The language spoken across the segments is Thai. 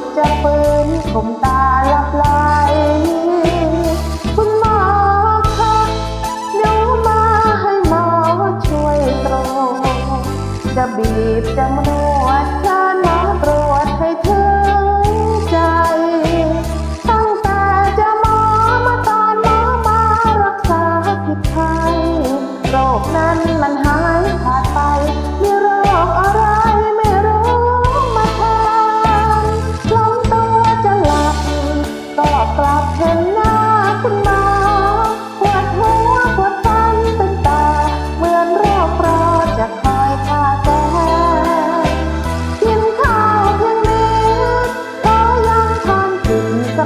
ดจะเปิดข่มตาหลับไหลคุณหมอคะหนูมาให้หมอช่วยตรวจจะบีบจะมวดจะหมอตรวจให้ถึงใจ ตั้งแต่จะหมอมาตอนหมอมารักษาผิดไทยโรคนั้นมันหาย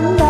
Nó